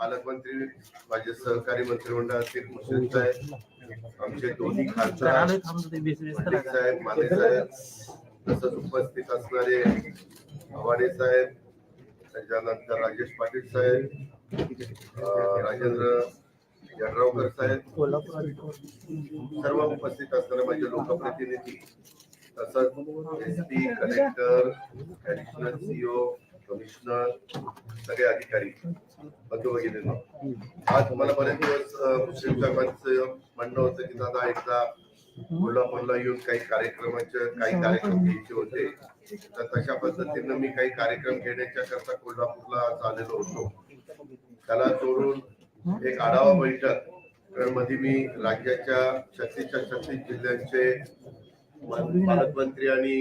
पालकमंत्री माझे सहकारी मंत्रिमंडळातील मुश्रीफ साहेब आमचे दोन्ही खासदार साहेब माने साहेब तसंच उपस्थित असणारे आव्हाडे साहेब त्याच्यानंतर राजेश पाटील साहेब राजेंद्र यड्रावकर साहेब सर्व उपस्थित असणारे माझे लोकप्रतिनिधी तसंच S P collector additional CO commissioner सगळे अधिकारी बंधू भगिनींनो आज मला बरेच दिवस मुस्लिम साहेबांचं म्हणणं होतं की दादा एकदा कोल्हापूरला येऊन काही कार्यक्रमाचे काही कार्यक्रम घ्यायचे होते. तर तशा पद्धतीनं मी काही कार्यक्रम घेण्याच्या करता कोल्हापूरला चाललेलो आलेलो होतो. त्याला जोडून एक आढावा बैठकमध्ये मी राज्याच्या छत्तीसच्या छत्तीस जिल्ह्यांचे पालकमंत्री आणि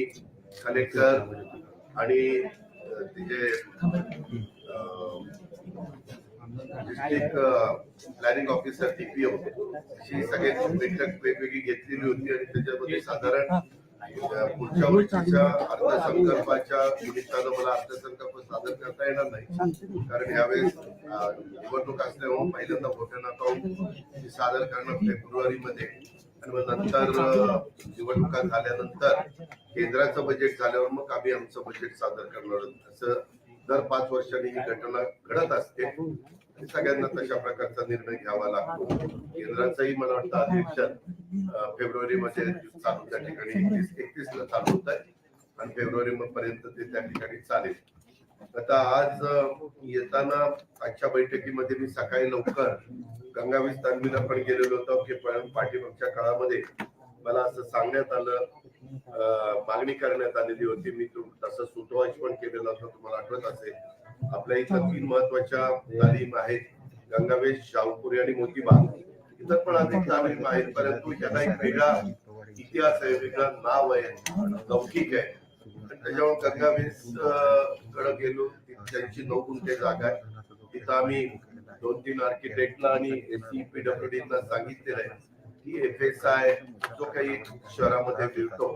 कलेक्टर आणि तिचे डिस्ट्रिक्ट प्लॅनिंग ऑफिसर डीपीओ अशी सगळ्यांची बैठक वेगवेगळी घेतलेली होती आणि त्याच्यामध्ये साधारण पुढच्या वर्षीच्या अर्थसंकल्पाच्या निमित्तानं मला अर्थसंकल्प सादर करता येणार नाही. कारण यावेळेस निवडणूक असल्यामुळे पहिल्यांदा वोटर अकाउंट सादर करणं फेब्रुवारी मध्ये आणि मग नंतर निवडणुका झाल्यानंतर केंद्राचं बजेट झाल्यावर मग आम्ही आमचं बजेट सादर करणार असं दर पाच वर्षांनी ही घटना घडत असते. सगळ्यांना तशा प्रकारचा निर्णय घ्यावा लागतो. केंद्राचंही मला वाटतं अधिवेशन फेब्रुवारी मध्ये चालू त्या ठिकाणी एकतीस एकतीसला चालू होत आहे. आणि फेब्रुवारी पर्यंत ते त्या ठिकाणी चालेल. आता आज येताना आजच्या बैठकीमध्ये मी सकाळी लवकर गंगावीस तालमीला पण गेलेलो होतो. की पाठीमागच्या काळामध्ये मला असं सांगण्यात आलं मागणी करण्यात आलेली होती. मी तसं सुतवाच पण केलेलं होतं तुम्हाला आठवत असेल. आपल्या इथं तीन महत्त्वाच्या तालीम आहेत. गंगावेश शाहपुरी आणि मोतीबाग. इतर पण अनेक तालीम आहेत परंतु त्याला एक वेगळा इतिहास आहे वेगळा नाव आहे लौकिक आहे. त्याच्यामुळे गंगा गंगावेशकडे गेलो. त्यांची नऊ गुंठे जागा आहे. तिथं आम्ही दोन तीन आर्किटेक्टला आणि एससी पीडब्ल्यूडी ला सांगितलेलं आहे की एफ एस आय जो काही शहरामध्ये मिळतो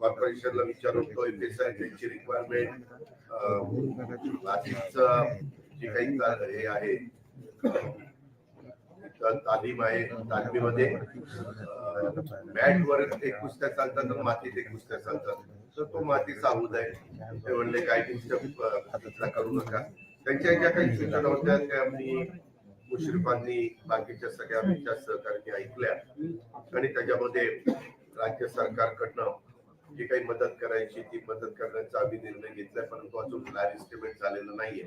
कॉर्पोरेशनला विचारून तो एफ एस आय त्यांची रिक्वायरमेंट आधीच जे काही हे आहे तालीम आहे तालमीमध्ये मॅटवर एक कुस्त्या चालतात तर मातीत एक कुस्त्या चालतात. तर तो मातीचा अहूद आहे. ते म्हणले काय कुस्त्या करू नका. त्यांच्या ज्या काही सूचना होत्या त्या मी मुश्रीफांनी बाकीच्या सगळ्या आमच्या सहकार्याने ऐकल्या. आणि त्याच्यामध्ये राज्य सरकारकडनं जी काही मदत करायची ती मदत करण्याचा आम्ही निर्णय घेतलाय. परंतु अजून प्लॅन एस्टिमेट झालेलं नाहीये.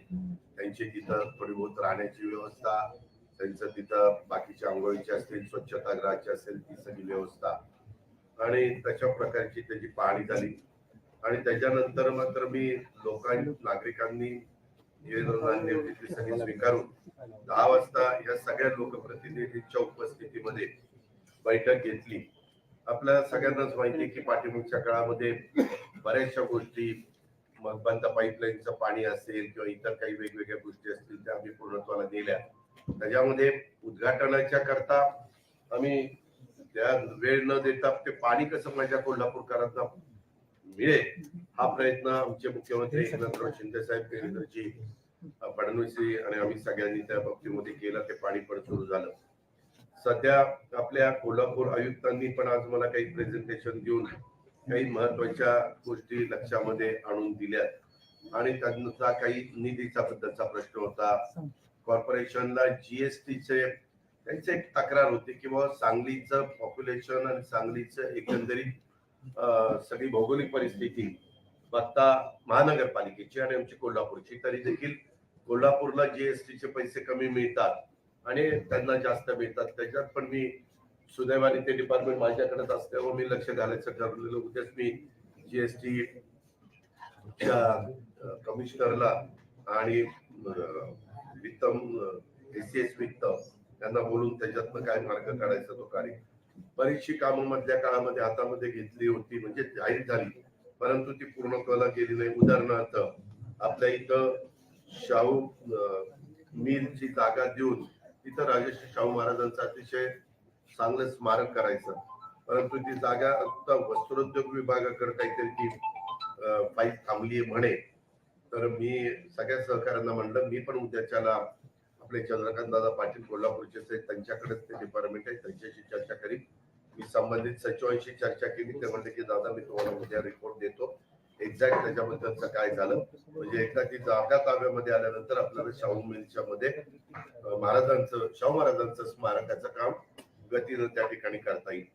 त्यांची तिथं थोडी बहुत राहण्याची व्यवस्था त्यांचं तिथं बाकीच्या आंघोळीची असतील स्वच्छतागृहाची असेल ती सगळी व्यवस्था. आणि तशा प्रकारची त्याची पाहणी झाली. आणि त्याच्यानंतर मात्र मी लोकांनी नागरिकांनी निवेदनांची सगळी स्वीकारून दहा वाजता या सगळ्या लोकप्रतिनिधींच्या उपस्थितीमध्ये बैठक घेतली. आपल्या सगळ्यांनाच माहिती की पाठीमागच्या काळामध्ये बऱ्याचशा गोष्टी मग बंद पाईपलाईनचं पाणी असेल किंवा इतर काही वेगवेगळ्या गोष्टी असतील त्या आम्ही पूर्णत्वाला नेल्या. त्याच्यामध्ये उद्घाटनाच्या करता आम्ही त्या वेळ न देता ते पाणी कसं माझ्या कोल्हापूरकरांना मिळेल हा प्रयत्न आमचे मुख्यमंत्री एकनाथराव शिंदे साहेब केंद्रजी फडणवीस आणि आम्ही सगळ्यांनी त्या बाबतीमध्ये केलं ते पाणी पण सुरू झालं. सध्या आपल्या कोल्हापूर आयुक्तांनी पण आज मला काही प्रेझेंटेशन देऊन काही महत्त्वाच्या गोष्टी लक्षामध्ये आणून दिल्यात. आणि त्यांचा काही निधीचा बद्दलचा प्रश्न होता. कॉर्पोरेशनला जीएसटीचे त्यांची एक तक्रार होती की बाबा सांगलीचं पॉप्युलेशन आणि सांगलीचं एकंदरीत सगळी भौगोलिक परिस्थिती बघता महानगरपालिकेची आणि आमची कोल्हापूरची तरी देखील कोल्हापूरला जीएसटी चे पैसे कमी मिळतात आणि त्यांना जास्त मिळतात. त्याच्यात पण मी सुदैवाने ते डिपार्टमेंट माझ्याकडेच असल्यावर मी लक्ष घालायचं ठरवलेलं उद्याच मी जीएसटी कमिशनरला आणि अं, एस एस वित्त त्यांना बोलून त्याच्यातनं काय मार्ग काढायचा तो कार्य. बरीचशी कामं मधल्या काळामध्ये हातामध्ये घेतली होती म्हणजे जाहीर झाली. परंतु ती पूर्ण कला गेली नाही. उदाहरणार्थ आपल्या इथं शाहू मिलची जागा देऊन तिथं राजश्री शाहू महाराजांचं अतिशय चांगलं स्मारक करायचं. परंतु ती जागा आता वस्त्रोद्योग विभागाकडे काहीतरी ती फाईल थांबली म्हणे. तर मी सगळ्या सहकाऱ्यांना म्हणलं मी पण उद्याच्याला आपले चंद्रकांत दादा पाटील कोल्हापूरचे आहेत त्यांच्याकडेच ते डिपार्टमेंट आहे त्यांच्याशी चर्चा करीन. मी संबंधित सचिवांशी चर्चा केली ते म्हणले की दादा मी तुम्हाला उद्या रिपोर्ट देतो. एक्झॅक्ट त्याच्याबद्दलचं काय झालं? म्हणजे एकदा ती जागा ताब्यामध्ये आल्यानंतर आपल्याला शाहू मिलच्या मध्ये महाराजांचं शाहू महाराजांचं स्मारकाचं काम गतीनं त्या ठिकाणी करता येईल.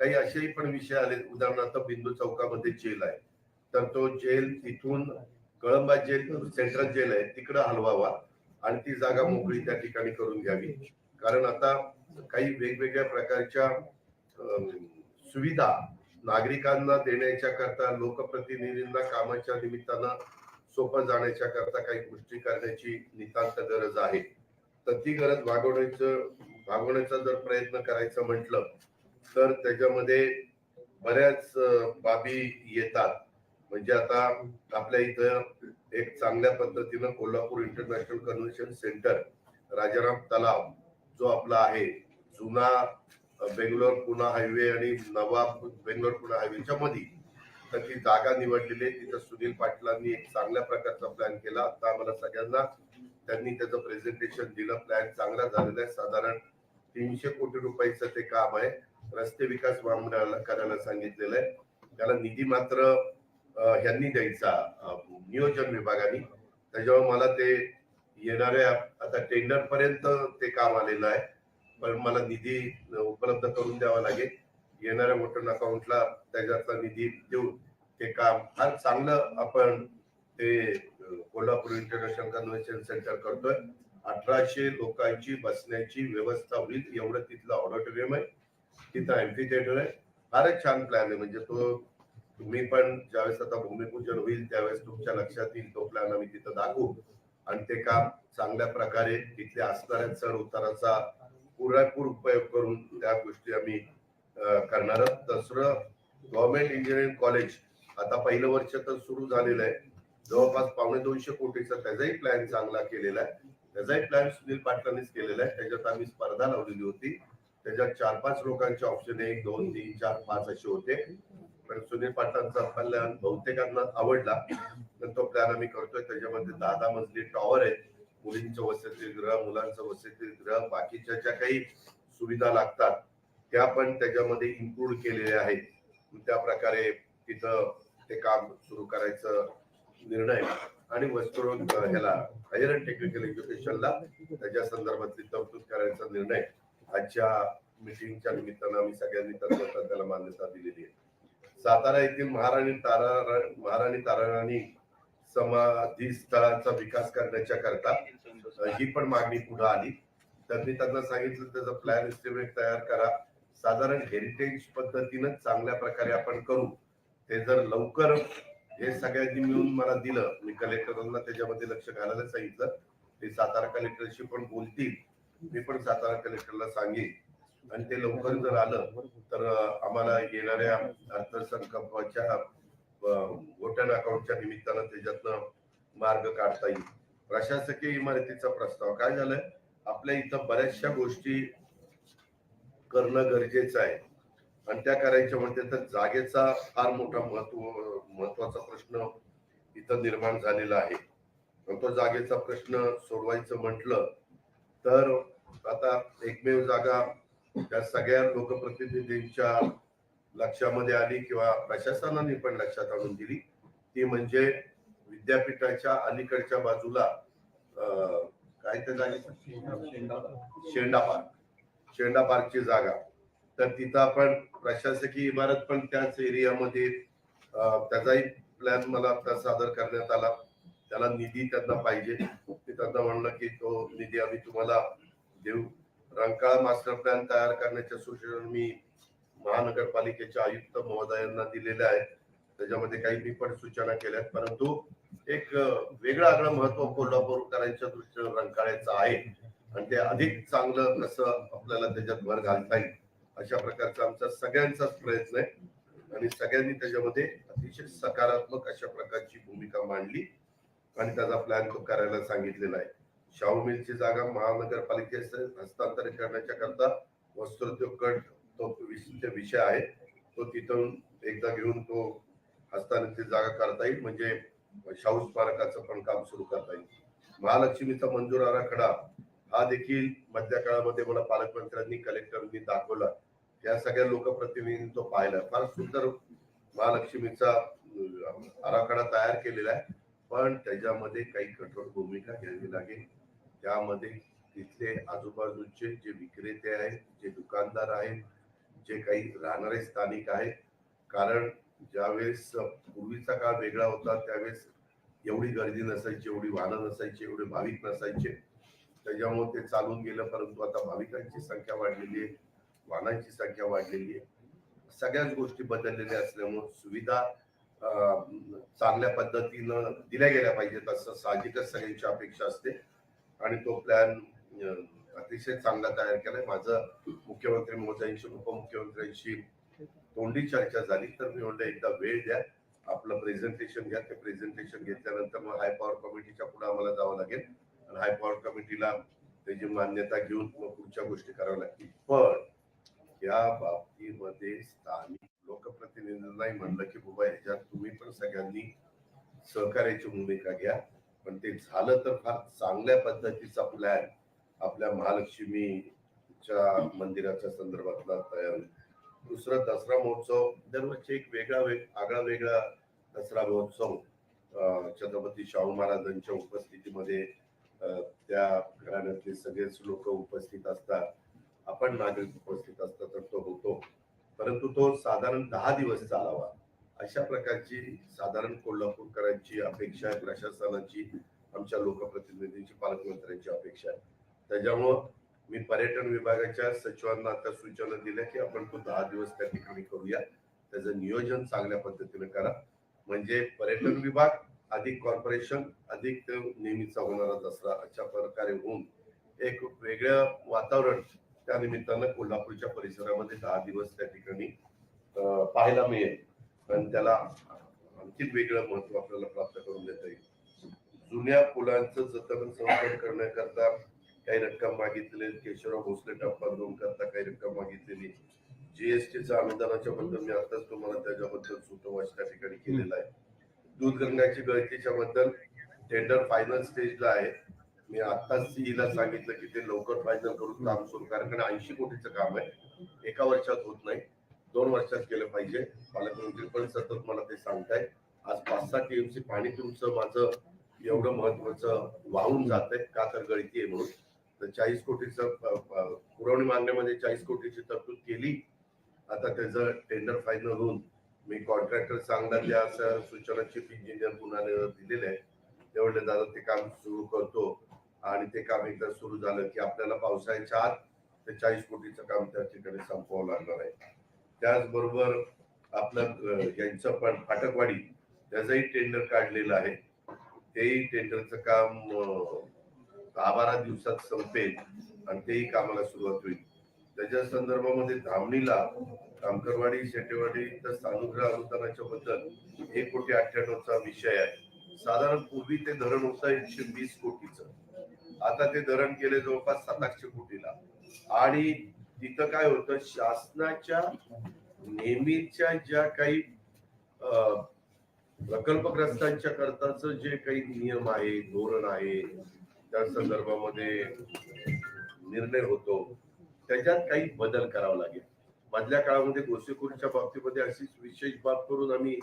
काही असेही पण विषय आले उदाहरणार्थ बिंदू चौकामध्ये जेल आहे. तर तो जेल तिथून कळंबा जेल सेंट्रल जेल आहे तिकडं हलवावा आणि ती जागा मोकळी त्या ठिकाणी करून घ्यावी. कारण आता काही वेगवेगळ्या प्रकारच्या सुविधा नागरिकांना देण्याच्या करता लोकप्रतिनिधींना कामाच्या निमित्तानं सोपं जाण्याच्या करता काही गोष्टी करण्याची नितांत गरज आहे. तर ती गरज भागवण्याचं भागवण्याचा जर प्रयत्न करायचं म्हटलं तर त्याच्यामध्ये बऱ्याच बाबी येतात. म्हणजे आता आपल्या इथं एक चांगल्या पद्धतीनं Kolhapur international convention centre Rajaram तलाव जो आपला आहे जुना बेंगलोर पुणा हायवे आणि नवा बेंगलोर पुणा हायवेच्या मध्ये तर ती जागा निवडलेली आहे. तिथं सुनील पाटलांनी एक चांगल्या प्रकारचा प्लॅन केला. आता आम्हाला सगळ्यांना त्यांनी त्याचं प्रेझेंटेशन दिलं. प्लॅन चांगला झालेला आहे. साधारण तीनशे कोटी रुपयाचं ते काम आहे. रस्ते विकास महामंडळाला करायला सांगितलेलं आहे. त्याला निधी मात्र ह्यांनी द्यायचा नियोजन विभागाने. त्याच्यामुळे मला ते येणाऱ्या आता टेंडर पर्यंत ते काम आलेलं आहे. पण मला निधी उपलब्ध करून द्यावा लागेल. येणाऱ्या वोटर अकाउंटला त्याच्यातला निधी देऊन ते काम फार चांगलं आपण ते कोल्हापूर इंटरनॅशनल कन्व्हेन्शन सेंटर करतोय. अठराशे लोकांची बसण्याची व्यवस्था होईल एवढं तिथलं ऑडिटोरियम आहे. तिथं एम्फी थिएटर आहे. फारच छान प्लॅन आहे. म्हणजे तो तुम्ही पण ज्यावेळेस आता भूमिपूजन होईल त्यावेळेस तुमच्या लक्षात येईल तो प्लॅन आम्ही तिथं दाखवू. आणि ते काम चांगल्या प्रकारे तिथल्या असणाऱ्या चढ उताराचा पुरेपूर उपयोग करून त्या गोष्टी आम्ही करणार आहोत. दुसरं गव्हर्नमेंट इंजिनिअरिंग कॉलेज आता पहिलं वर्ष तर सुरू झालेलं आहे. जवळपास पावणे दोनशे कोटीचा त्याचाही प्लॅन चांगला केलेला आहे. त्याचाही प्लॅन सुनील पाटलांनीच केलेला आहे. त्याच्यात आम्ही स्पर्धा लावलेली होती. त्याच्यात चार पाच लोकांचे ऑप्शन एक दोन तीन चार पाच असे होते. पण सुनील पाटलांचा प्लॅन बहुतेकांना आवडला. तो प्लॅन आम्ही करतोय. त्याच्यामध्ये दहा दहा मजली टॉवर आहेत. मुलींचं वसतिगृह मुलांचं वसतिगृह बाकीच्या ज्या काही सुविधा लागतात त्या पण त्याच्यामध्ये इन्क्लूड केलेल्या आहेत. त्या प्रकारे तिथं ते काम सुरू करायचं निर्णय. आणि वस्तू ह्याला हायर अँड टेक्निकल एज्युकेशनला त्याच्या संदर्भातली तरतूद करायचा निर्णय. आजच्या मिटिंगच्या निमित्तानं आम्ही सगळ्यांनी तत्वता त्याला मान्यता दिलेली आहे. सातारा येथील महाराणी तारा महाराणी ताराराणी समाधी स्थळांचा विकास करण्याच्या करता ही पण मागणी पुढे आली. तर मी त्यांना सांगितलं त्याचा प्लॅन एस्टिमेट तयार करा. साधारण हेरिटेज पद्धतीनं चांगल्या प्रकारे आपण करू. ते जर लवकर हे सगळ्यांनी मिळून मला दिलं मी कलेक्टरांना त्याच्यामध्ये लक्ष घालायला सांगितलं. ते सातारा कलेक्टरशी पण बोलतील. मी पण सातारा कलेक्टरला सांगेन. आणि ते लवकर जर आलं तर आम्हाला येणाऱ्या अर्थसंकल्पाच्या वोटन अकाउंटच्या निमित्तानं त्याच्यातनं मार्ग काढता येईल. प्रशासकीय इमारतीचा प्रस्ताव काय झालाय? आपल्या इथं बऱ्याचशा गोष्टी करणं गरजेचं आहे. आणि त्या करायच्या म्हणते तर जागेचा फार मोठा महत्त्व महत्त्वाचा प्रश्न इथं निर्माण झालेला आहे. तो जागेचा प्रश्न सोडवायचं म्हटलं तर आता एकमेव जागा त्या सगळ्या लोकप्रतिनिधींच्या लक्षामध्ये आली किंवा प्रशासनाने पण लक्षात आणून दिली. ती म्हणजे विद्यापीठाच्या अलीकडच्या बाजूला काय त्या शेंडा पार्क. शेंडा पार्कची जागा. तर तिथं आपण प्रशासकीय इमारत पण त्याच एरियामध्ये त्याचाही प्लॅन मला आता सादर करण्यात आला. त्याला निधी त्यांना पाहिजे. मी त्यांना म्हणलं की तो निधी आम्ही तुम्हाला देऊ. रंकाळा मास्टर प्लॅन तयार करण्याच्या सूचना मी महानगरपालिकेच्या आयुक्त महोदयांना दिलेल्या आहेत. त्याच्यामध्ये काही मी पण सूचना केल्यात. परंतु एक वेगळं आगळं महत्त्व कोल्हापूरकरांच्या दृष्टीनं रंकाळ्याचं आहे. आणि ते अधिक चांगलं कसं आपल्याला त्याच्यात भर घालता येईल अशा प्रकारचा आमचा सगळ्यांचाच प्रयत्न आहे. आणि सगळ्यांनी त्याच्यामध्ये अतिशय सकारात्मक अशा प्रकारची भूमिका मांडली. आणि त्याचा प्लॅन तो करायला सांगितलेला आहे. शाहू मिलची जागा महानगरपालिकेस हस्तांतरित करण्याच्या करता वस्त्रोद्योग गट तो विशिष्ट विषय आहे. तो तिथून एकदा घेऊन तो हस्तांतरित जागा करता येईल. म्हणजे शाहू स्मारकाचं पण काम सुरू करता येईल. महालक्ष्मीचा मंजूर आराखडा हा देखील मधल्या काळामध्ये मला पालकमंत्र्यांनी कलेक्टरांनी दाखवला. या सगळ्या लोकप्रतिनिधींनी तो पाहिला. फार सुंदर महालक्ष्मीचा आराखडा तयार केलेला आहे. पण त्याच्यामध्ये काही कठोर भूमिका घ्यावी लागेल. त्यामध्ये तिथले आजूबाजूचे जे विक्रेते आहेत जे दुकानदार आहेत जे काही राहणारे स्थानिक आहेत. कारण ज्यावेळेस पूर्वीचा काळ वेगळा होता त्यावेळेस एवढी गर्दी नसायची एवढी वाहनं नसायची एवढे भाविक नसायचे. त्याच्यामुळे ते चालून गेलं परंतु आता भाविकांची संख्या वाढलेली आहे वाहनांची संख्या वाढलेली आहे. सगळ्याच गोष्टी बदललेल्या असल्यामुळे सुविधा चांगल्या पद्धतीनं दिल्या गेल्या पाहिजेत असं साहजिकच सगळ्यांची अपेक्षा असते. आणि तो प्लॅन अतिशय चांगला तयार केलाय. माझं मुख्यमंत्री महोदयांशी उपमुख्यमंत्र्यांशी तोंडी चर्चा झाली तर मी म्हणलं एकदा वेळ द्या आपलं प्रेझेंटेशन घ्या. ते प्रेझेंटेशन घेतल्यानंतर मग हाय पॉवर कमिटीच्या पुढे आम्हाला जावं लागेल. आणि हाय पॉवर कमिटीला त्याची मान्यता घेऊन मग पुढच्या गोष्टी कराव्या लागतील. पण या बाबतीमध्ये स्थानिक लोकप्रतिनिधींनाही म्हणलं की बाबा ह्याच्यात तुम्ही पण सगळ्यांनी सहकार्याची भूमिका घ्या. पण ते झालं तर फार चांगल्या पद्धतीचा प्लॅन आपल्या महालक्ष्मीच्या मंदिराच्या संदर्भातला तयार. होईल. दुसरं दसरा महोत्सव दरवर्षी एक वेगळा वेग आगळा वेगळा दसरा महोत्सव छत्रपती शाहू महाराजांच्या उपस्थितीमध्ये त्या घराण्यातले सगळेच लोक उपस्थित असतात. आपण नागरिक उपस्थित असतात तर तो होतो. परंतु तो साधारण दहा दिवस चालावा. अशा प्रकारची साधारण कोल्हापूरकरांची अपेक्षा आहे प्रशासनाची आमच्या लोकप्रतिनिधींची पालकमंत्र्यांची अपेक्षा आहे. त्याच्यामुळं मी पर्यटन विभागाच्या सचिवांना आता सूचना दिल्या की आपण तो दहा दिवस त्या ठिकाणी करूया. त्याचं नियोजन चांगल्या पद्धतीने करा. म्हणजे पर्यटन विभाग अधिक कॉर्पोरेशन अधिक नेहमीचा होणारा दसरा अशा प्रकारे होऊन एक वेगळं वातावरण त्या निमित्तानं कोल्हापूरच्या परिसरामध्ये दहा दिवस त्या ठिकाणी पाहायला मिळेल. आणि त्याला आणखी वेगळं महत्त्व आपल्याला प्राप्त करून देता येईल. जुन्या पुलांचं जतन संवर्धन करण्याकरता काही रक्कम मागितलेली केशवराव भोसले टप्पा दोन करता काही रक्कम मागितलेली जीएसटीचा अनुदानाच्या बद्दल मी आताच तुम्हाला त्याच्याबद्दल सुतोवाच त्या ठिकाणी केलेला आहे. दूध गंगाची गळतीच्या बद्दल टेंडर फायनल स्टेजला आहे. मी आताच सीईला सांगितलं की ते लवकर फायनल करून काम सुरू कारण ऐंशी कोटीचं काम आहे. एका वर्षात होत नाही. दोन वर्षात केलं पाहिजे. पालकमंत्री पण सतत मला ते सांगताय आज पाच सहा टीएमसी पाणी तुमचं माझं एवढं महत्वाचं वाहून जात आहे का तर गळती आहे म्हणून. तर चाळीस कोटीचं पुरवणी मागण्यामध्ये चाळीस कोटीची तरतूद केली. आता त्याचं टेंडर फायनल होऊन मी कॉन्ट्रॅक्टर चांगला त्या असं सूचना चीफ इंजिनियर पुन्हा दिलेले आहे तेवढे दादा ते काम सुरू करतो. आणि ते काम एकदा सुरू झालं की आपल्याला पावसाळ्याच्या आत ते चाळीस कोटीचं काम त्या ठिकाणी संपवावं लागणार आहे. त्याचबरोबर आपलं यांचं पण फाटकवाडी त्याचंही टेंडर काढलेलं आहे. तेही टेंडरचं काम दहा बारा दिवसात संपेल आणि तेही कामाला सुरुवात होईल. त्याच्या संदर्भामध्ये धामणीला कामकरवाडी शेटेवाडी तर सानुग्रह अनुदानाच्या बद्दल एक कोटी अठ्ठ्याण्णवचा विषय आहे. साधारण पूर्वी ते धरण होतं एकशे वीस कोटीचं. आता ते धरण केले जवळपास सातशे कोटीला. आणि तिथं काय होतं शासनाच्या नेहमीच्या ज्या काही प्रकल्पग्रस्तांच्या करताच जे काही नियम आहे धोरण आहे त्या संदर्भामध्ये निर्णय होतो त्याच्यात काही बदल करावा लागेल. मधल्या काळामध्ये गोसेखोरीच्या बाबतीमध्ये अशीच विशेष बाब करून आम्ही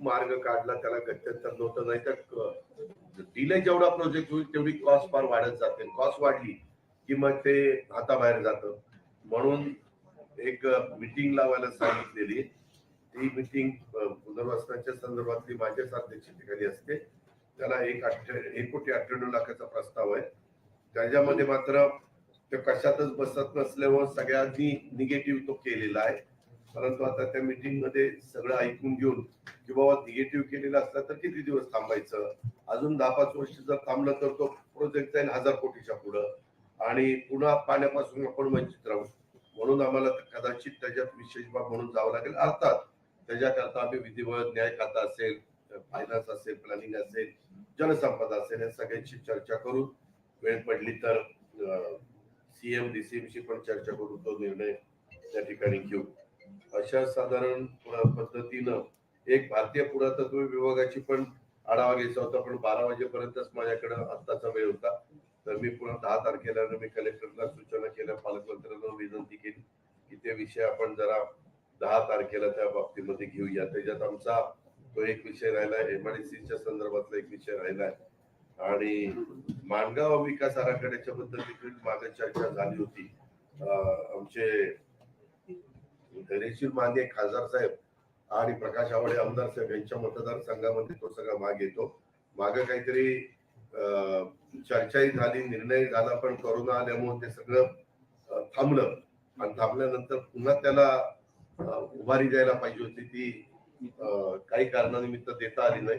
मार्ग काढला त्याला गत्यंतर नव्हतं नाही तर डिले जेवढा प्रोजेक्ट होईल तेवढी कॉस्ट फार वाढत जाते. कॉस्ट वाढली की मग ते हाताबाहेर जातं. म्हणून एक मिटिंग लावायला सांगितलेली. ती मिटिंग पुनर्वसनाच्या संदर्भातली माझ्याच अध्यक्षतेखाली ठिकाणी असते. त्याला एक एक कोटी अठ्ठ्याण्णव लाखाचा प्रस्ताव आहे. त्याच्यामध्ये मात्र ते कशातच बसत नसल्यामुळे सगळ्यांनी निगेटिव्ह तो केलेला आहे. परंतु आता त्या मिटिंगमध्ये सगळं ऐकून घेऊन की बाबा निगेटिव्ह केलेला असला तर किती दिवस थांबायचं? अजून दहा पाच वर्ष जर थांबलं तर तो प्रोजेक्ट जाईल हजार कोटीच्या पुढं. आणि पुन्हा पाण्यापासून आपण वंचित राहू. म्हणून आम्हाला कदाचित त्याच्यात विशेष बाब म्हणून जावं लागेल. अर्थात त्याच्याकरता आम्ही विधिवत न्याय खाता असेल फायनान्स असेल प्लॅनिंग असेल जलसंपदा असेल या सगळ्यांशी चर्चा करून वेळ पडली तर सीएम डीसीएमशी पण चर्चा करून तो निर्णय त्या ठिकाणी घेऊ. अशा साधारण पद्धतीनं एक भारतीय पुरातत्व विभागाची पण आढावा घ्यायचा होता पण बारा वाजेपर्यंतच माझ्याकडे आत्ताचा वेळ होता. तर मी पुन्हा दहा तारखेला मी कलेक्टरला सूचना केल्या पालकमंत्र्यांना विनंती केली की ते विषय आपण जरा दहा तारखेला त्या बाबतीमध्ये घेऊया. त्याच्यात आमचा तो एक विषय राहिला एमआयडीसीच्या संदर्भातला एक विषय राहिलाय आणि माणगाव विकास आराखड्याच्या बद्दल देखील मागे चर्चा झाली होती. आमचे धैर्यशील माने खासदार साहेब आणि प्रकाश आवडे आमदार साहेब यांच्या मतदारसंघामध्ये तो सगळा माग येतो. मागं काहीतरी चर्चाही झाली निर्णय झाला पण कोरोना आल्यामुळे ते सगळं थांबलं. आणि थांबल्यानंतर पुन्हा त्याला उभारी द्यायला पाहिजे होती ती काही कारणानिमित्त देता आली नाही.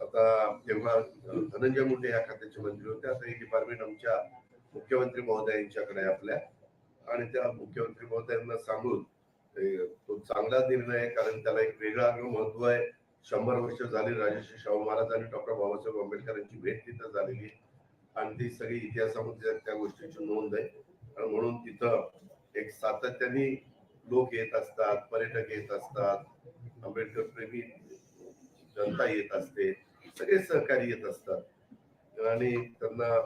आता जेव्हा धनंजय मुंडे या खात्याचे मंत्री होते आता हे डिपार्टमेंट आमच्या मुख्यमंत्री महोदयांच्याकडे आपल्या. आणि त्या मुख्यमंत्री महोदयांना सांगून तो चांगला निर्णय आहे कारण त्याला एक वेगळा महत्त्व आहे. शंभर वर्ष झाली राजश्री शाहू महाराज आणि डॉक्टर बाबासाहेब आंबेडकरांची भेट तिथं झालेली आणि ती सगळी इतिहासामध्ये त्या गोष्टीची नोंद आहे. आणि म्हणून तिथं एक सातत्याने लोक येत असतात पर्यटक येत असतात. आंबेडकर प्रेमी जनता येत असते. सगळे सहकारी येत असतात. आणि त्यांना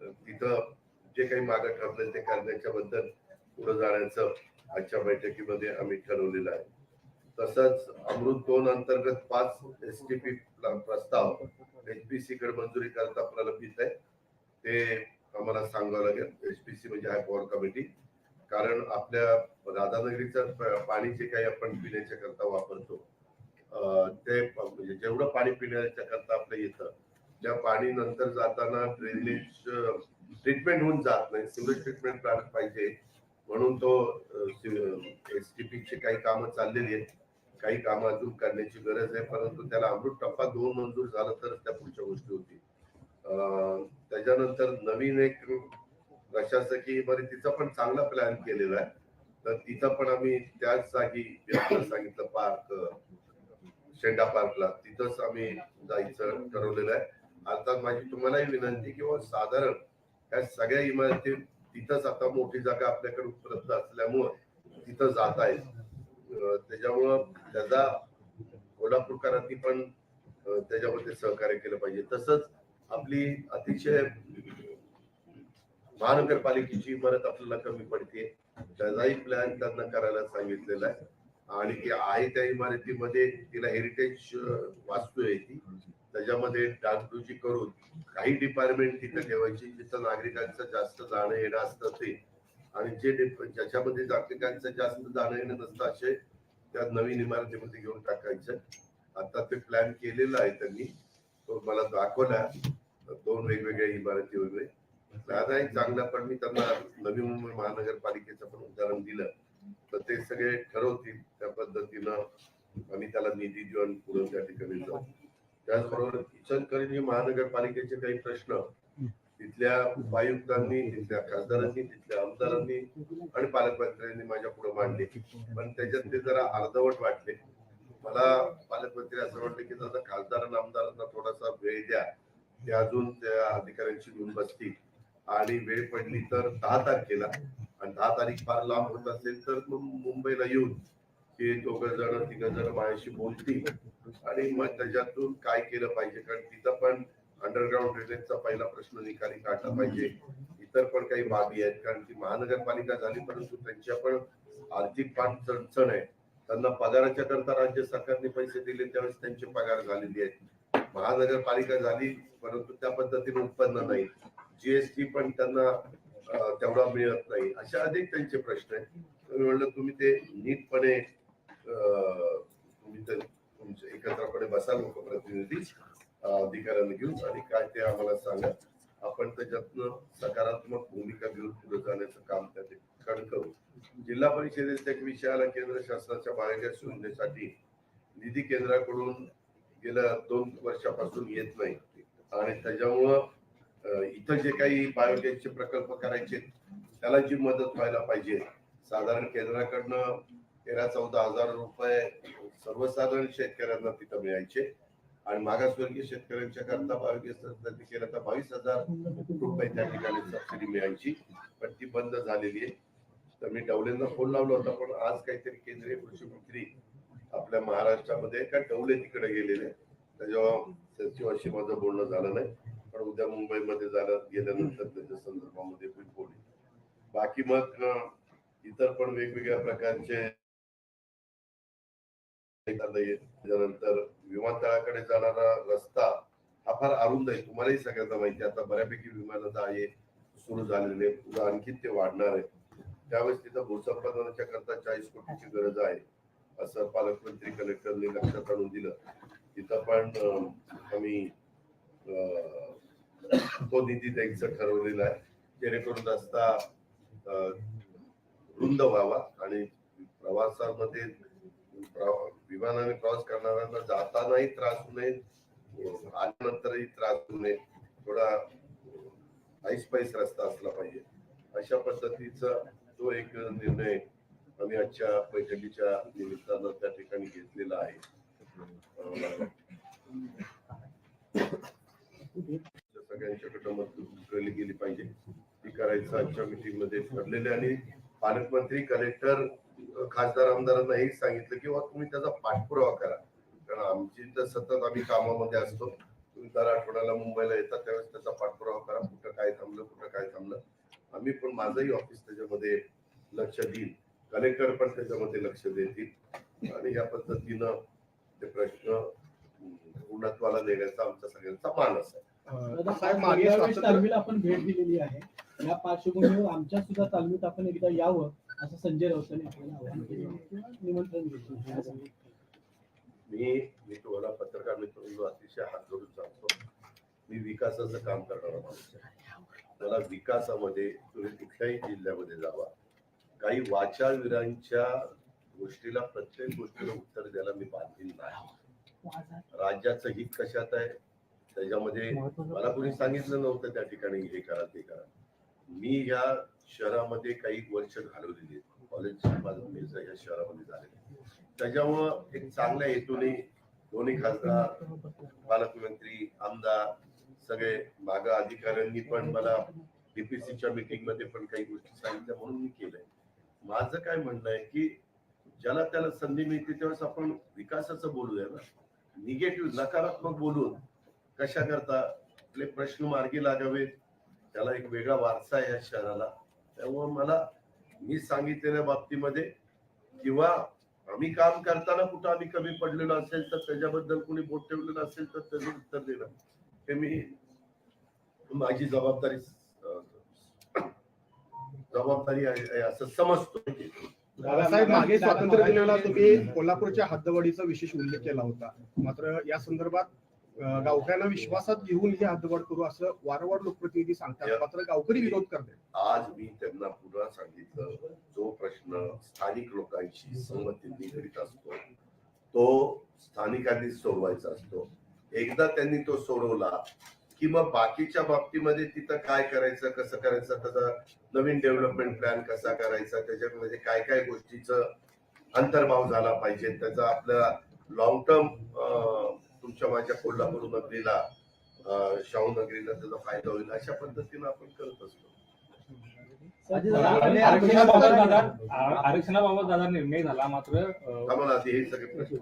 तिथं जे काही मागं ठरलं ते करण्याच्या बद्दल पुढे जाण्याचं आजच्या बैठकीमध्ये आम्ही ठरवलेलं आहे. तसंच अमृत दोन अंतर्गत पाच एस टी पी प्रस्ताव एचपीसी कडे मंजुरी करता प्रलंबित आहे. ते आम्हाला सांगावं लागेल. एचपीसी म्हणजे हाय पॉवर कमिटी कारण आपल्या राधानगरीचं पाणी जे काही आपण पिण्याच्या करता वापरतो. ते म्हणजे जेवढं पाणी पिण्याच्या करता आपलं येतं. त्या पाणी नंतर जाताना ड्रेनेज ट्रीटमेंट होऊन जात नाही. सिवरेज ट्रीटमेंट प्लांट पाहिजे. म्हणून तो एस टी पीची काही कामं चाललेली आहेत. काही कामं अजून करण्याची गरज आहे परंतु त्याला अमृत टप्पा दोन मंजूर झालं तरच त्या पुढच्या गोष्टी होती त्याच्यानंतर नवीन एक प्रशासकीय इमारतीचा पण चांगला प्लॅन केलेला आहे. तर तिथं पण आम्ही त्याच जागी सांगितलं पार्क शेंडा पार्कला तिथंच आम्ही जायचं ठरवलेलं आहे. अर्थात माझी तुम्हालाही विनंती किंवा साधारण या सगळ्या इमारती तिथंच आता मोठी जागा आपल्याकडे उपलब्ध असल्यामुळं तिथं जात आहेत त्याच्यामुळं त्याचा कोल्हापूरकरांनी पण त्याच्यामध्ये सहकार्य केलं पाहिजे. तसंच आपली अतिशय महानगरपालिकेची इमारत आपल्याला कमी पडते. त्याचाही प्लॅन त्यांना करायला सांगितलेला आहे. आणि ती आहे त्या इमारतीमध्ये तिला हेरिटेज वास्तू आहे ती. त्याच्यामध्ये डागडुजी करून काही डिपार्टमेंट तिथे ठेवायची जिथं नागरिकांचं जास्त जाणं येणं असतं ते. आणि जे ज्याच्यामध्ये नागरिकांचं जास्त जाणं येणं नसतं असे त्या नवीन इमारतीमध्ये घेऊन टाकायचं. आता ते प्लॅन केलेलं आहे त्यांनी. तो मला दाखवला. दोन वेगवेगळ्या इमारती वगैरे. प्लॅन एक चांगला पण मी त्यांना नवी मुंबई महानगरपालिकेचं पण उदाहरण दिलं. तर ते सगळे ठरवतील त्या पद्धतीनं आम्ही त्याला निधी देऊन पुढे त्या ठिकाणी जाऊ. त्याचबरोबर इचलकरंजी महानगरपालिकेचे काही प्रश्न तिथल्या उपायुक्तांनी तिथल्या खासदारांनी तिथल्या आमदारांनी आणि पालकमंत्र्यांनी माझ्या पुढे मांडले. पण त्याच्यात ते जरा अर्धवट वाटले. मला पालकमंत्री असं वाटलं की जरा खासदारांना आमदारांना थोडासा वेळ द्या ते अजून त्या अधिकाऱ्यांशी घेऊन बसतील. आणि वेळ पडली तर दहा तारखेला. आणि दहा तारीख फार लांब होत असेल तर मग मुंबईला येऊन ते दोघं जण तिघ जण माझ्याशी बोलतील. आणि मग त्याच्यातून काय केलं पाहिजे? कारण तिथं पण अंडरग्राऊंड ड्रेनेजचा पहिला प्रश्न निकाली काढला पाहिजे. इतर पण काही बाबी आहेत. कारण की महानगरपालिका झाली परंतु त्यांच्या पण आर्थिक पाठ चणचण आहे. त्यांना पगाराच्या करता राज्य सरकारने पैसे दिले त्यावेळेस त्यांचे पगार झालेले आहेत. महानगरपालिका झाली परंतु त्या पद्धतीने उत्पन्न नाही. जीएसटी पण त्यांना तेवढा मिळत नाही. अशा अनेक त्यांचे प्रश्न आहेत. म्हणलं तुम्ही ते नीटपणे तुम्ही एकत्रपणे बसा लोकप्रतिनिधी. अधिकाऱ्यांना घेऊन आणि काय ते आम्हाला सांगा. आपण त्याच्यातनं सकारात्मक भूमिका घेऊन पुढे जाण्याचं काम त्या ठिकाणी करू जिल्हा परिषदेच्या विषयाला केंद्र शासनाच्या बाहेरच्या योजनेसाठी निधी केंद्राकडून गेल्या दोन वर्षापासून येत नाही. आणि त्याच्यामुळं इथं जे काही बायोगॅसचे प्रकल्प करायचे त्याला जी मदत व्हायला पाहिजे साधारण केंद्राकडनं तेरा चौदा हजार रुपये सर्वसाधारण शेतकऱ्यांना तिथं मिळायचे. आणि मागासवर्गीय शेतकऱ्यांच्या करता बायोगॅस केलं तर बावीस हजार रुपये त्या ठिकाणी सबसिडी मिळायची पण ती बंद झालेली आहे. तर मी डवलेंना फोन लावला होता पण आज काहीतरी केंद्रीय कृषी मंत्री आपल्या महाराष्ट्रामध्ये का डवले तिकडे गेलेले. त्याच्यावर सचिवाशी माझं बोलणं झालं नाही पण उद्या मुंबईमध्ये झालं गेल्यानंतर त्याच्या संदर्भामध्ये होईल बाकी मग इतर पण वेगवेगळ्या प्रकारचे त्याच्यानंतर विमानतळाकडे जाणारा रस्ता हा फार अरुंद आहे. तुम्हालाही सगळ्यांना माहिती आहे. आता बऱ्यापैकी विमानाचा आहे सुरू झालेले पुन्हा आणखी ते वाढणार आहे. त्यावेळेस तिथं भूसंपादनाच्या करता चाळीस कोटीची गरज आहे असं पालकमंत्री कलेक्टरने लक्षात आणून दिलं. तिथं पण आम्ही अं, तो निधी द्यायचं ठरवलेला आहे. जेणेकरून रस्ता रुंद व्हावा आणि प्रवासामध्ये विमानाने क्रॉस करणाऱ्यांना जातानाही त्रास होऊ नये आल्यानंतरही त्रास होऊ नये. थोडा ऐसपैस रस्ता असला पाहिजे. अशा पद्धतीचा तो एक निर्णय आम्ही आजच्या बैठकीच्या निमित्तानं त्या ठिकाणी घेतलेला आहे. अं, सगळ्यांच्याकडे मत गेली पाहिजे. ती करायचं आजच्या मिटिंगमध्ये ठरलेले आणि पालकमंत्री कलेक्टर खासदार आमदारांना हेच सांगितलं की तुम्ही त्याचा पाठपुरावा करा. कारण आमची तर सतत आम्ही कामामध्ये असतो. तुम्ही दर आठवड्याला मुंबईला येतात त्यावेळेस त्याचा पाठपुरावा करा. कुठं काय थांबलं कुठं काय थांबलं. आम्ही पण माझंही ऑफिस त्याच्यामध्ये लक्ष देईल कलेक्टर पण त्याच्यामध्ये लक्ष देतील. आणि या पद्धतीनं ते प्रश्न पूर्णत्वाला नेण्याचा आमचा सगळ्यांचा मानस आहे. आपण भेट दिलेली आहे. या पार्श्वभूमीवर आमच्या सुद्धा तालमीत आपण एकदा यावं. असं संजय राऊतांनी आपल्याला केलं किंवा निमंत्रण दिलं मी मी तुम्हाला पत्रकार मित्रांनो अतिशय हात जोडून सांगतो मी विकासाचं काम करणारा माणूस आहे. मला विकासामध्ये तुम्ही कुठल्याही जिल्ह्यामध्ये जावा. काही वाचाळवीरांच्या गोष्टीला प्रत्येक गोष्टीला उत्तर द्यायला मी बांधील नाही. राज्याचं हित कशात आहे? त्याच्यामध्ये मला कोणी सांगितलं नव्हतं त्या ठिकाणी हे करा ते करा. मी या शहरामध्ये काही वर्ष घालवलेली कॉलेज माझं या शहरामध्ये झालेले त्याच्यामुळं एक चांगल्या हेतूने दोन्ही खासदार पालकमंत्री आमदार सगळे मागा अधिकाऱ्यांनी पण मला डीपीसीच्या मीटिंगमध्ये पण काही गोष्टी सांगितल्या म्हणून मी केलंय. माझं काय म्हणणं आहे की ज्याला त्याला संधी मिळते त्यावेळेस आपण विकासाचं बोलूया ना. निगेटिव्ह नकारात्मक बोलून कशा करता आपले प्रश्न मार्गी लागावेत? त्याला एक वेगळा वारसा आहे या शहराला. त्यामुळे मला मी सांगितलेल्या बाबतीमध्ये किंवा आम्ही काम करताना कुठं आम्ही कमी पडलेलो असेल तर त्याच्याबद्दल कोणी बोट ठेवलेलं असेल तर त्याचं उत्तर देणं. हे मी माझी जबाबदारी जबाबदारी आहे असं समजतो. दादासाहेब मागे स्वातंत्र्य दिनाला तुम्ही कोल्हापूरच्या हद्दवाढीचा विशेष उल्लेख केला होता. मात्र या संदर्भात गावकऱ्यांना विश्वासात घेऊन ही हद्दवाढ करू असं वारंवार लोकप्रतिनिधी सांगतात. मात्र गावकरी विरोध करतात. आज मी त्यांना पुन्हा सांगितलं जो प्रश्न स्थानिक लोकांशी संमती निगडीत असतो तो स्थानिकांनी सोडवायचा असतो. एकदा त्यांनी तो सोडवला की मग बाकीच्या बाबतीमध्ये तिथं काय करायचं कसं करायचं त्याचा नवीन डेव्हलपमेंट प्लॅन कसा करायचा त्याच्यामध्ये काय काय गोष्टीचं अंतर्भाव झाला पाहिजे त्याचा आपल्या लॉंग टर्म तुमच्या माझ्या कोल्हापूर नगरीला शाहू नगरीला त्याचा फायदा होईल अशा पद्धतीनं आपण करत असतो आरक्षणाबाबत दादा निर्णय झाला मात्र हे सगळे प्रश्न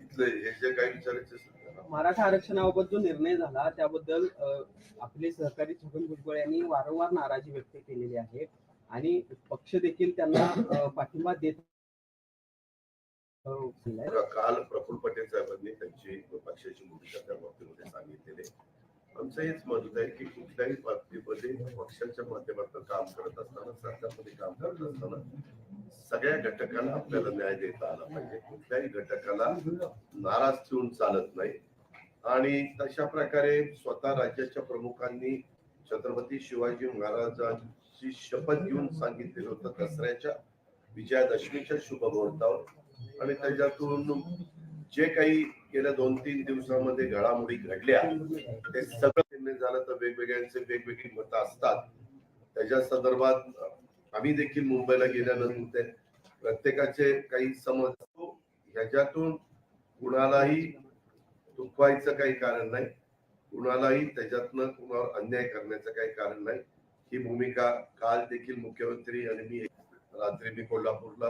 इथले हे जे काही विचारायचे असेल. मराठा आरक्षणाबाबत जो निर्णय झाला त्याबद्दल आपले सहकारी छगन भुजबळ यांनी वारंवार नाराजी व्यक्त केलेली आहे आणि पक्ष देखील त्यांना पाठिंबा देत. हो. काल प्रफुल्ल पटेल साहेबांनी त्यांची पक्षाची भूमिका त्या बाबतीमध्ये सांगितलेली आमचं हेच मत आहे की कुठल्याही बाबतीमध्ये पक्षाच्या माध्यमातून काम करत असताना सरकारमध्ये काम करत असताना सगळ्या घटकाला आपल्याला न्याय देता आला पाहिजे. कुठल्याही घटकाला नाराज ठेवून चालत नाही. आणि तशा प्रकारे स्वतः राज्याच्या प्रमुखांनी छत्रपती शिवाजी महाराजांची शपथ घेऊन सांगितलेलं होतं दसऱ्याच्या विजयादशमीच्या शुभ मुहूर्तावर आणि त्याच्यातून जे काही गेल्या दोन तीन दिवसामध्ये घडामोडी घडल्या ते सगळं झालं तर वेगवेगळ्यांचे वेगवेगळी मतं असतात. त्याच्या संदर्भात आम्ही देखील मुंबईला गेल्यानंतर प्रत्येकाचे काही समज ह्याच्यातून कुणालाही दुखवायचं काही कारण नाही. कुणालाही त्याच्यातनं कुणावर अन्याय करण्याचं काही कारण नाही. ही भूमिका काल देखील मुख्यमंत्री आणि मी रात्री मी कोल्हापूरला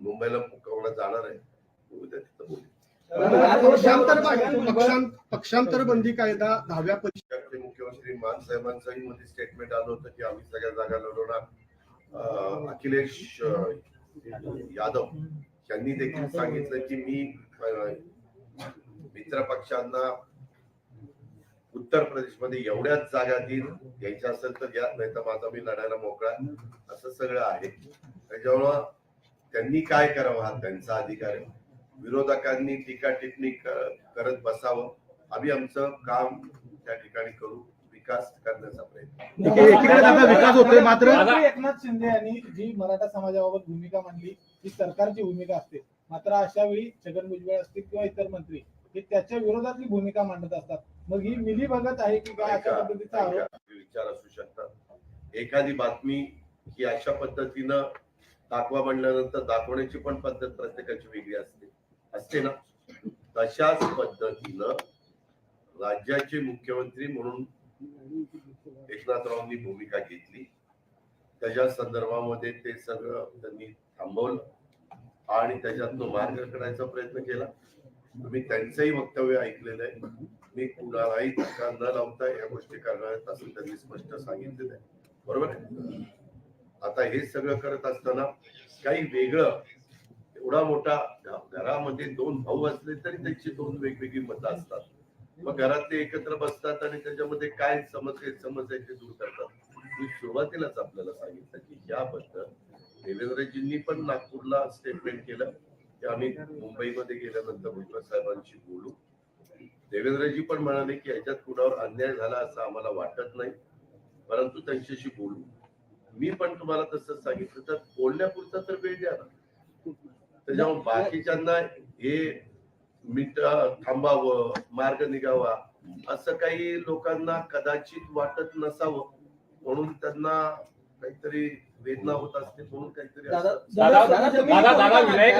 मुंबईला मुक्कामाला जाणार आहे. उद्या तिथं बोलू. पक्षांतर पक्षां- पक्षांतर बंदी कायदा दहाव्या पक्षाचे मुख्यमंत्री मान साहेबांचंही मध्ये स्टेटमेंट आलं होतं की आम्ही सगळ्या जागा लढवणार. अखिलेश यादव यांनी देखील सांगितलं की मी मित्र पक्षांना उत्तर प्रदेशमध्ये एवढ्याच जागा देईल यायच्या असेल तर या नाही तर माझा मी लढायला मोकळा. असं सगळं आहे. त्याच्यामुळं त्यांनी काय करावं हा त्यांचा अधिकार आहे. विरोधकांनी टीका टिप्पणी कर- करत बसावं. आम्ही आमचं काम त्या ठिकाणी करू. विकास करण्याचा प्रयत्न विकास होतोय मात्र. एकनाथ शिंदे यांनी जी मराठा समाजाबाबत भूमिका मांडली ती सरकारची भूमिका असते. मात्र अशा वेळी छगन भुजबळ असतील किंवा इतर मंत्री हे त्याच्या विरोधातली भूमिका मांडत असतात. मग ही मिली भगत आहे की काय अशा पद्धतीचा आरोप. विचार असू शकतात एखादी बातमी ही अशा पद्धतीनं दाखवा म्हणल्यानंतर दाखवण्याची पण पद्धत प्रत्येकाची वेगळी असते. असते ना? तशाच पद्धतीनं राज्याचे मुख्यमंत्री म्हणून एकनाथरावांनी भूमिका घेतली. त्याच्या संदर्भामध्ये ते सगळं त्यांनी थांबवलं आणि त्याच्यातनं मार्ग काढायचा प्रयत्न केला. तुम्ही त्यांचंही वक्तव्य ऐकलेलं आहे. मी कुणालाही धक्का न लावता या गोष्टी करणार आहेत असं त्यांनी स्पष्ट सांगितलेलं आहे. बरोबर आहे? आता हे सगळं करत असताना काही वेगळं एवढा मोठा घरामध्ये दोन भाऊ असले तरी त्यांची दोन वेगवेगळी मतं असतात. मग घरात ते एकत्र बसतात आणि त्याच्यामध्ये काय समस्या समजायचे दूर करतात. मी सुरुवातीलाच आपल्याला सांगितलं की याबद्दल देवेंद्रजींनी पण नागपूरला स्टेटमेंट केलं. की आम्ही मुंबईमध्ये गेल्यानंतर भुजबळ साहेबांशी बोलू. देवेंद्रजी पण म्हणाले की याच्यात कुणावर अन्याय झाला असं आम्हाला वाटत नाही परंतु त्यांच्याशी बोलू. मी पण तुम्हाला तसं सांगितलं तर बोलण्यापुरता तर वेळ द्या ना. त्याच्यामुळे बाकीच्यांना हे मिट थांबावं मार्ग निघावा असं काही लोकांना कदाचित वाटत नसावं म्हणून त्यांना काहीतरी वेदना होत असते म्हणून काहीतरी दादा असं- दादा- दादा, तुम्ही दादा- भूमिका दादा, विनायक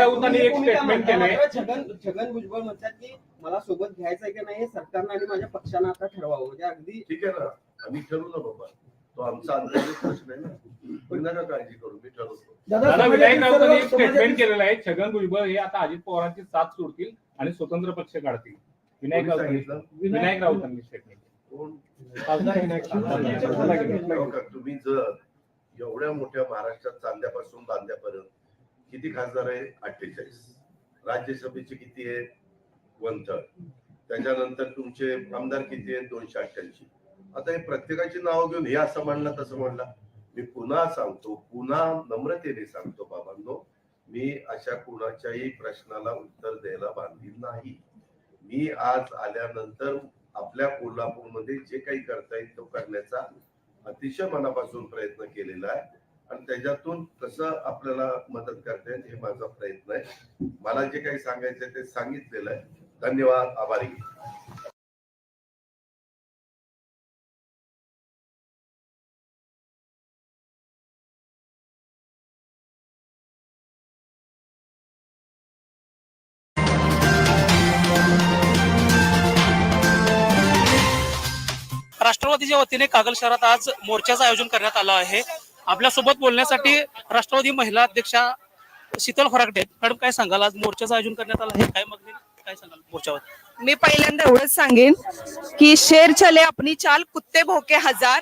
तुम्ही statement केलंय. छगन छगन भुजबळ म्हणतात की मला सोबत घ्यायचंय की नाही हे सरकारनं आणि माझ्या पक्षानं आता ठरवावं. म्हणजे अगदी ठीक आहे ना. आम्ही ठरवू ना बाबा. तो आमचा अंतर्गत प्रश्न आहे ना. तुम्ही नका काळजी करू मी ठरवतो. दादा विनायक राऊतांनी एक स्टेटमेंट केलेलं आहे. छगन भुजबळ हे आता अजित पवारांची साथ सोडतील आणि स्वतंत्र पक्ष काढतील. विनायक कोणी राऊतांनी सांगितलं? विनायक राऊतांनी स्टेटमेंट कोण. हो का? तुम्ही जर एवढ्या मोठ्या महाराष्ट्रात चांद्यापासून बांध्यापर्यंत किती खासदार आहे? अठ्ठेचाळीस. राज्यसभेचे किती आहे? वन थर्ड त्याच्यानंतर तुमचे आमदार किती आहेत? दोनशे अठ्ठ्याऐंशी. आता हे प्रत्येकाची नावं घेऊन हे असं म्हणलं तसं म्हणला. मी पुन्हा सांगतो पुन्हा नम्रतेने सांगतो बाबांनो मी अशा कुणाच्याही प्रश्नाला उत्तर द्यायला बांधील नाही. मी आज आल्यानंतर आपल्या कोल्हापूरमध्ये जे काही करता येईल तो करण्याचा अतिशय मनापासून प्रयत्न केलेला आहे. आणि त्याच्यातून कसं आपल्याला मदत करता येईल हे माझा प्रयत्न आहे. मला जे काही सांगायचं ते सांगितलेलं आहे. धन्यवाद. आभारी. राष्ट्रवादीच्या वतीने कागल शहरात आज मोर्चाचं आयोजन करण्यात आलं आहे. आपल्यासोबत बोलण्यासाठी राष्ट्रवादी महिला अध्यक्षा शीतल फराकडे मॅडम काय सांगाल? आज मोर्चाचं आयोजन करण्यात आलं आहे. काय मागणी काय सांगाल मोर्चावर? मी पहिल्यांदा एवढंच सांगेन की शेर चले अपनी चाल कुत्ते भोके हजार.